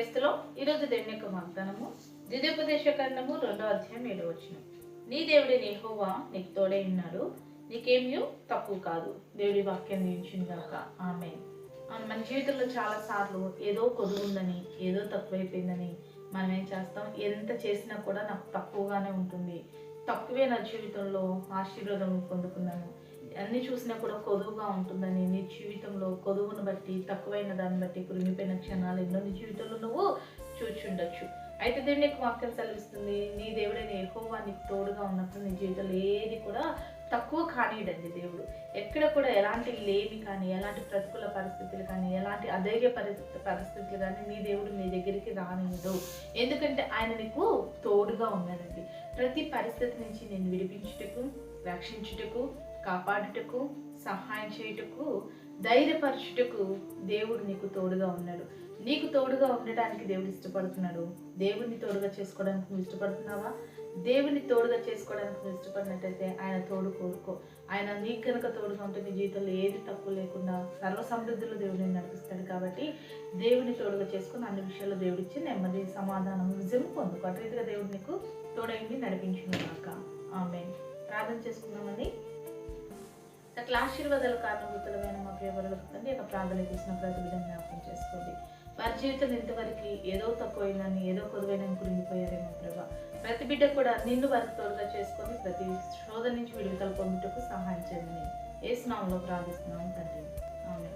క్రైస్తలో ఈరోజు దేవుని యొక్క వాగ్దానము ద్వితీయోపదేశ కాండము రెండో అధ్యాయం ఏడో వచ్చిన నీ దేవుడి నేహోవా నీకు తోడే ఉన్నాడు నీకేమీ తక్కువ కాదు. దేవుడి వాక్యం నిలిచిందాక ఆమె మన జీవితంలో చాలా సార్లు ఏదో కొదువు ఉందని ఏదో తక్కువైపోయిందని మనం ఏం చేస్తాం? ఎంత చేసినా కూడా నాకు తక్కువగానే ఉంటుంది. తక్కువే నా జీవితంలో ఆశీర్వాదం పొందుకున్నాను. అన్ని చూసినా కూడా కొదువుగా ఉంటుందని నీ జీవితంలో కొదువును బట్టి తక్కువైన దాన్ని బట్టి కృంగిపోయిన క్షణాలు ఎన్నో నీ జీవితంలో నువ్వు చూచుండొచ్చు. అయితే దేవుడు నీకు వాక్యం సెలవిస్తుంది నీ దేవుడైన ఎక్కువ నీకు తోడుగా ఉన్నప్పుడు నీ జీవితంలో ఏది కూడా తక్కువ కానియడండి దేవుడు. ఎక్కడ కూడా ఎలాంటి లేమి కానీ ఎలాంటి ప్రతికూల పరిస్థితులు కానీ ఎలాంటి అధైర్య పరిస్థితి పరిస్థితులు కానీ నీ దేవుడు నీ దగ్గరికి రానియదు ఎందుకంటే ఆయన నీకు తోడుగా ఉన్నాడండి. ప్రతి పరిస్థితి నుంచి నేను విడిపించుటకు రక్షించుటకు కాపాడుటకు సహాయం చేయుటకు ధైర్యపరచుటకు దేవుడు నీకు తోడుగా ఉన్నాడు. నీకు తోడుగా ఉండటానికి దేవుడు ఇష్టపడుతున్నాడు. దేవుడిని తోడుగా చేసుకోవడానికి నువ్వు ఇష్టపడుతున్నావా? దేవుని తోడుగా చేసుకోవడానికి నువ్వు ఇష్టపడినట్టయితే ఆయన తోడు కోరుకో. ఆయన నీకు కనుక తోడుగా ఉంటే నీ జీవితంలో ఏది తక్కువ లేకుండా సర్వ సమృద్ధిలో దేవుడిని నడిపిస్తాడు కాబట్టి దేవుని తోడుగా చేసుకుని అన్ని విషయాల్లో దేవుడిచ్చి నెమ్మది సమాధానం విజయం పొందుకో. అటు రీతిగా దేవుడు నీకు తోడైంది నడిపించుకున్నాక ఆమె ప్రార్థన చేసుకున్నామని సకల ఆశీర్వాదాలు కారణభూతులమైన మా ప్రియవరులకు తండ్రి యొక్క ప్రార్థన చేసిన ప్రతి విధంగా జ్ఞాపకం చేసుకోండి. వారి జీవితం ఇంతవరకు ఏదో తక్కువైందని ఏదో కొదువైనని కురిగిపోయారేమో ప్రభా. ప్రతి బిడ్డ కూడా నిన్ను వారికి తోడుగా చేసుకొని ప్రతి శోధ నుంచి విడుదల పొందుటకు సహాయం చేయండి. ఏ స్నామంలో ప్రార్థిస్తున్నాం తండ్రి. ఆమె